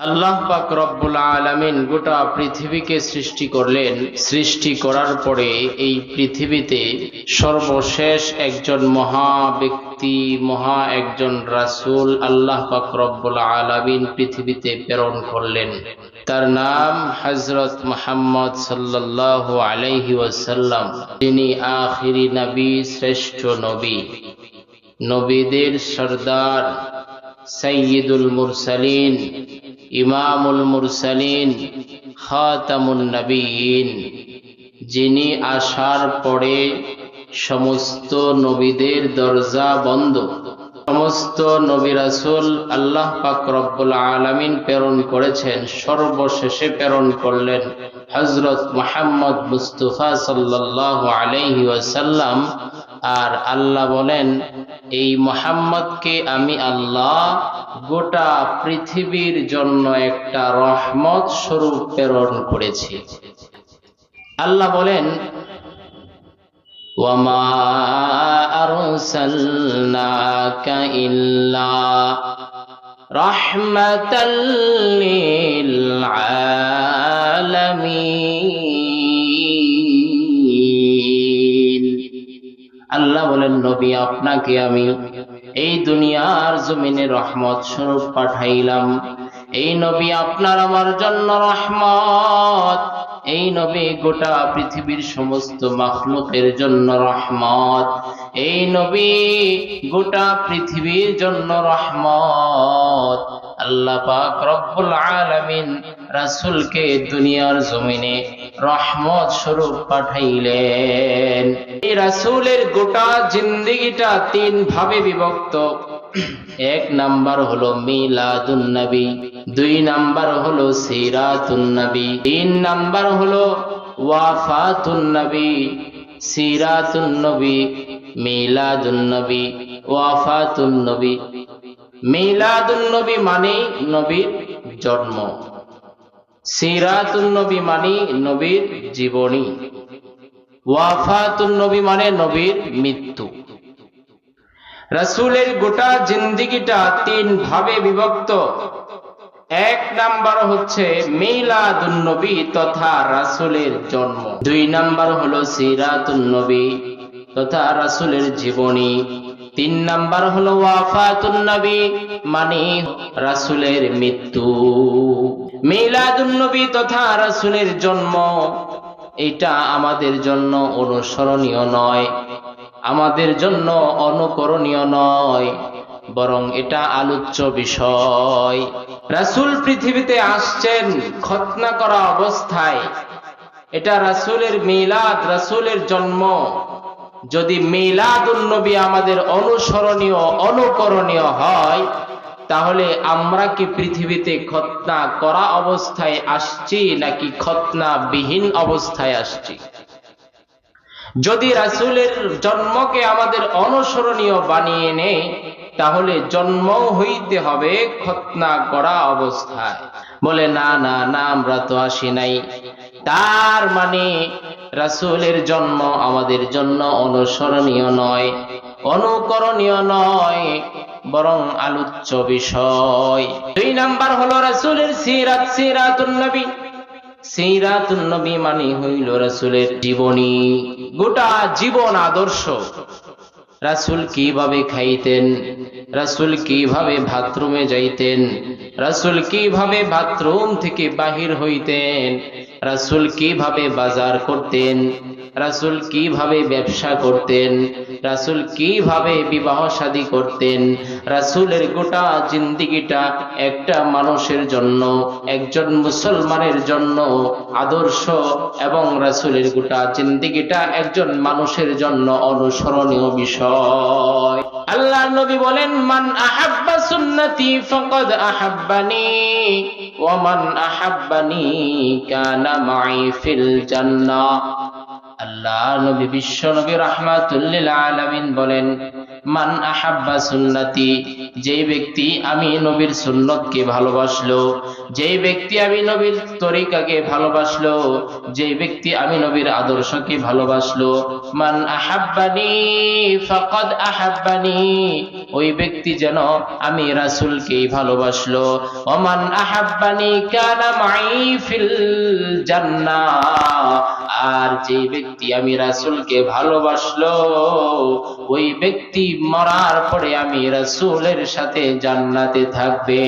আল্লাহ পাক রব্বুল আলামিন গোটা পৃথিবীকে সৃষ্টি করলেন। সৃষ্টি করার পরে এই পৃথিবীতে সর্বশেষ একজন মহা ব্যক্তি, মহা একজন রাসূল আল্লাহ পাক রব্বুল আলামিন পৃথিবীতে প্রেরণ করলেন। তার নাম হযরত মুহাম্মদ সাল্লাল্লাহু আলাইহি ওয়াসাল্লাম। যিনি আখিরি নবী, শ্রেষ্ঠ নবী। নবীদের সর্দার। সৈয়দুল মুরসালিন, ইমামুল মুরসালিন, খাতামুন নবীন। যিনি আসার পরে সমস্ত নবীদের দরজা বন্ধ। সমস্ত নবী রাসূল আল্লাহ পাক রব্বুল আলামিন প্রেরণ করেছেন, সর্বশেষে প্রেরণ করলেন হযরত মুহাম্মদ মুস্তাফা আলাইহি ওয়াসাল্লাম। আর আল্লাহ বলেন, এই মোহাম্মদকে আমি আল্লাহ গোটা পৃথিবীর জন্য একটা রহমত স্বরূপ প্রেরণ করেছি। আল্লাহ বলেন লিল বলেন, নবী, আপনাকে আমি এই দুনিয়ার জমিনে রহমত স্বরূপ পাঠাইলাম। এই নবী, আপনার আমার জন্য রহমত। এই নবী, গোটা পৃথিবীর সমস্ত মাখলুকের জন্য রহমত। এই নবী, গোটা পৃথিবীর জন্য রহমত। আল্লাহ পাক রব্বুল আলামিন রাসূলকে দুনিয়ার জমিনে রহমত স্বরূপ পাঠাইলেন। এই রাসূলের গোটা জিন্দেগিটা তিন ভাবে বিভক্ত। এক নাম্বার হলো মিলাদুন নবী, দুই নাম্বার হলো সিরাতুন নবী, তিন নাম্বার হলো ওয়াফাতুন নবী, সিরাতুন নবী, মিলাদুন নবী, ওয়াফাতুন নবী। মিলাদুন নবী মানে নবীর জন্ম। সিরাতুন নবী মানে নবীর জীবনী। ওয়াফাতুন নবী মানে নবীর মৃত্যু। রাসূলের গোটা জিন্দিগিটা তিন ভাবে বিভক্ত। এক নাম্বার হচ্ছে মিলাদুন নবী তথা রাসূলের জন্ম। দুই নাম্বার হলো সিরাতুন নবী তথা রাসূলের জীবনী। তিন নাম্বার হলো ওয়াফাতুন নবী মানে রাসূলের মৃত্যু। মিলাদুন নবী তথা রাসূলের জন্ম। এটা আমাদের জন্য অনুসরণীয় নয়, আমাদের জন্য অনুকরণীয় নয়, বরং এটা আলোচ্য বিষয়। রাসূল পৃথিবীতে আসছেন খতনা করা অবস্থায়। এটা রাসূলের মিলাদ, রাসূলের জন্ম। যদি মিলাদুন নবী আমাদের অনুসরণীয়, অনুকরণীয় হয় তাহলে আমরা কি পৃথিবীতে খতনা করা অবস্থায় আসছি নাকি খতনা বিহীন অবস্থায় আসছি? যদি রাসূলের জন্মকে আমাদের অনুসরণীয় বানিয়ে নেই, তাহলে জন্ম হইতে হবে খতনা করা অবস্থায়। বলে, না না না, আমরা তো আসি নাই। তার মানে রাসূলের জন্ম আমাদের জন্য অনুসরণীয় নয়, অনুকরণীয় নয়। বরং আলোচ্য বিষয়। দুই নাম্বার হলো রাসূলের সিরাত, সিরাতুন নবী। সিরাতুন নবী মানে হইল রাসূলের জীবনী। গোটা জীবন আদর্শ। রাসূল কীভাবে খাইতেন? রাসূল কীভাবে বাথরুমে যাইতেন? রাসুল কীভাবে বাথরুম থেকে বাহির হইতেন? রাসুল কীভাবে বাজার করতেন? রাসূল কীভাবে ব্যবসা করতেন? রাসূল কীভাবে বিবাহ শাদী করতেন? রাসূলের গোটা জিন্দিগিটা একটা মানুষের জন্য, একজন মুসলমানের জন্য আদর্শ এবং রাসূলের গোটা জিন্দিগিটা একজন মানুষের জন্য অনুসরণীয় বিষয়। আল্লাহ নবী বলেন, মান আহাব্বা সুন্নতি ফাকাদ আহাব্বানি, ওয়া মান আহাব্বানি কানা মাই ফিল জান্নাহ। আল্লাহ নবী বিশ্ব নবী রাহমাতুল্লিল আলামিন বলেন, মান আহাব্বা সুন্নতি, যেই ব্যক্তি আমি নবীর সুন্নতকে ভালোবাসলো, যেই ব্যক্তি আমি নবীর তরিকাকে ভালোবাসলো, যেই ব্যক্তি আমি নবীর আদর্শকে ভালোবাসলো, মান আহাব্বানি ফাকাদ আহাব্বানি, ওই ব্যক্তি যেন আমি রাসূলকেই ভালোবাসলো, ওমান আহাব্বানি কানা মাই ফিল জান্নাহ যে ব্যক্তি আমি রাসুলকে ভালোবাসলো, ওই ব্যক্তি মরার পরে আমি রাসুলের সাথে জান্নাতে থাকবে।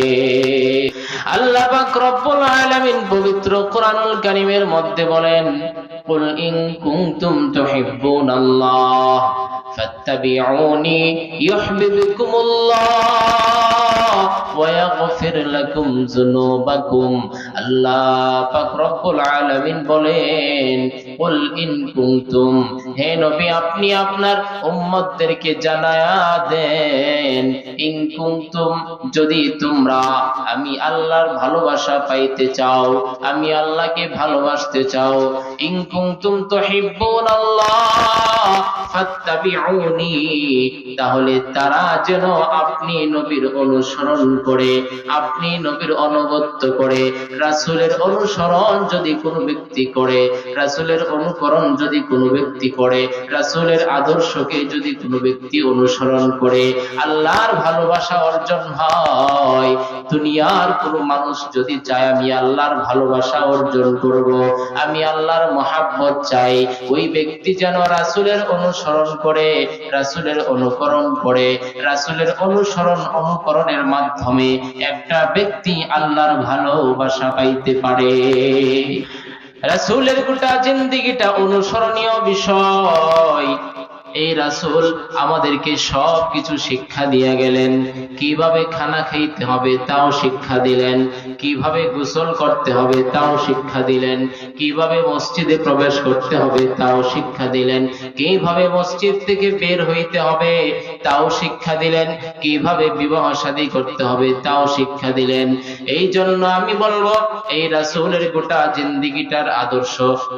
আল্লাহ রব্বুল আলামিন পবিত্র কোরআনুল কারীমের মধ্যে বলেন, কুল ইন কুনতুম তুহিব্বুনাল্লাহ। ফাত্তাবিউনি يحببكم الله ويغفر لكم ذنوبكم. আল্লাহ পাক রব্বুল আলামিন বলেন, কুল ইন কুনতুম হে নবী, আপনি আপনার উম্মতদেরকে জানায়া দেন। কুনতুম, যদি তোমরা আমি আল্লাহর ভালোবাসা পাইতে চাও, আমি আল্লাহকে ভালোবাসতে চাও তাহলে তারা যেন আপনি নবীর অনুসরণ করে, আপনি নবীর অনুগত্য করে, রাসূলের অনুসরণ যদি কোনো ব্যক্তি করে, রাসূলের অনুকরণ যদি কোনো ব্যক্তি করে, রাসূলের আদর্শকে যদি কোনো ব্যক্তি অনুসরণ করে আল্লাহর ভালোবাসা অর্জন হয়। দুনিয়ার কোনো মানুষ যদি চায়, আমি আল্লাহর ভালোবাসা অর্জন করব, আমি আল্লাহর মহাব্বত চাই। ওই ব্যক্তি যেন রাসূলের অনুসরণ করে, রাসূলের অনুকরণ করে, রাসূলের অনুসরণ অনুকরণের মাধ্যমে একটা ব্যক্তি আল্লাহর ভালোবাসা পাইতে পারে। রাসূলের গোটা জিন্দিগিটা অনুসরণীয় বিষয়। এই রাসূল আমাদেরকে সব কিছু শিক্ষা দিয়ে গেলেন। কীভাবে খানা খাইতে হবে তাও শিক্ষা দিলেন। কীভাবে গোসল করতে হবে তাও শিক্ষা দিলেন। কীভাবে মসজিদে প্রবেশ করতে হবে তাও শিক্ষা দিলেন। কীভাবে মসজিদ থেকে বের হইতে হবে তাও শিক্ষা দিলেন। কীভাবে বিবাহ শাদী করতে হবে তাও শিক্ষা দিলেন। এই জন্য আমি বলব, এই রাসূলের গোটা জিন্দিগিটার আদর্শ।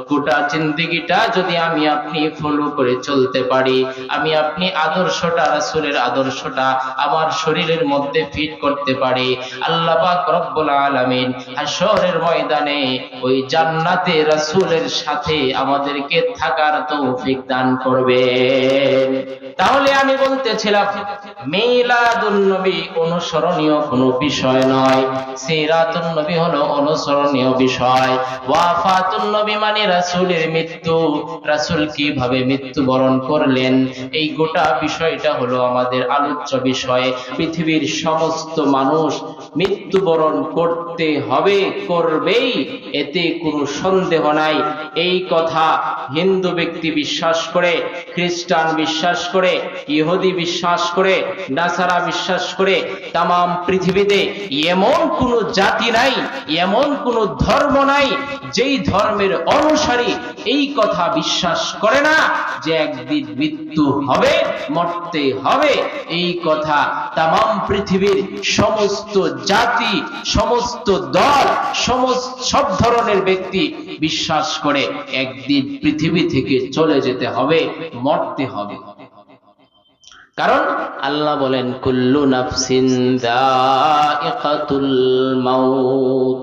গোটা জিন্দিগিটা যদি আমি আপনি ফলো করে চলতে পারি আমি আপনি আদর্শটা, রাসূলের আদর্শটা আমার শরীরের মধ্যে ফিট করতে পারি। আল্লাহ পাক রব্বুল আলামিন হাশরের ময়দানে ওই জান্নাতে রাসূলের সাথে আমাদেরকে থাকার তৌফিক দান করবেন। তাহলে আমি বলতেছিলাম, মিলাদুন নবী অনুসরণীয় কোনো বিষয় নয়। সিরাতুন নবী হলো অনুসরণীয় বিষয়। ওয়াফাতুন নবী মানে রাসূলের মৃত্যু। রাসূল কীভাবে মৃত্যুবরণ করলেন? এই গোটা বিষয়টা হলো আমাদের আলোচ্য বিষয়। পৃথিবীর সমস্ত মানুষ মৃত্যুবরণ করতে হবে, করবেই, এতে কোনো সন্দেহ নাই। এই কথা হিন্দু ব্যক্তি বিশ্বাস করে, খ্রিস্টান বিশ্বাস করে, ইহুদি বিশ্বাস করে, নাসারা বিশ্বাস করে তাম পৃথিবীতে এমন কোনো জাতি নাই, এমন কোনো ধর্ম নাই, যেই ধর্মের অনুসারী এই কথা বিশ্বাস করে না যে একদিন মৃত্যু হবে, মরতে হবে। এই কথা তাম পৃথিবীর সমস্ত জাতি, সমস্ত দল, সমস্ত, সব ধরনের ব্যক্তি বিশ্বাস করে একদিন পৃথিবী থেকে চলে যেতে হবে, মরতে হবে। কারণ আল্লাহ বলেন, কুল্লু নাফসিন মাউত।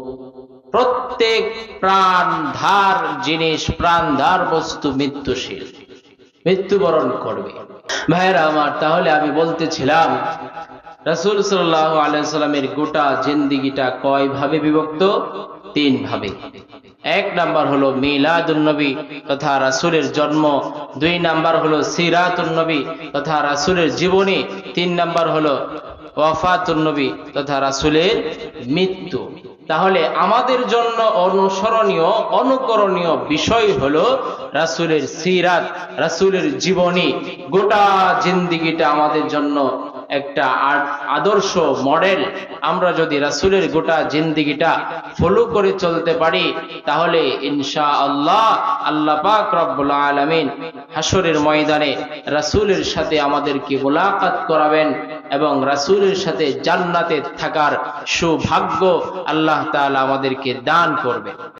প্রত্যেক প্রাণ ধার জিনিস, প্রাণ ধার বস্তু মৃত্যুশীল, মৃত্যুবরণ করবে। ভাইরা আমার, তাহলে আমি বলতেছিলাম রাসূল সাল্লাল্লাহু আলাইহি সাল্লামের গোটা জিন্দিগিটা কয় ভাবে বিভক্ত? তিন ভাবে। এক নাম্বার হলো মিলাদুন নবী তথা রাসূলের জন্ম। দুই নাম্বার হলো সিরাতুন নবী তথা রাসূলের জীবনী। তিন নাম্বার হলো ওয়াফাতুন নবী তথা রাসূলের মৃত্যু। তাহলে আমাদের জন্য অনুসরণীয়, অনুকরণীয় বিষয় হলো রাসুলের সিরাত, রাসুলের জীবনী। গোটা জিন্দিগিটা আমাদের জন্য একটা আদর্শ মডেল। আমরা যদি রাসূলের গোটা জিন্দিগিটা ফলো করে চলতে পারি, তাহলে ইনশা আল্লাহ আল্লাহ পাক রব্বুল আলামিন হাসরের ময়দানে রাসূলের সাথে আমাদেরকে মোলাকাত করাবেন এবং রাসূলের সাথে জান্নাতে থাকার সৌভাগ্য আল্লাহ তাআলা আমাদেরকে দান করবে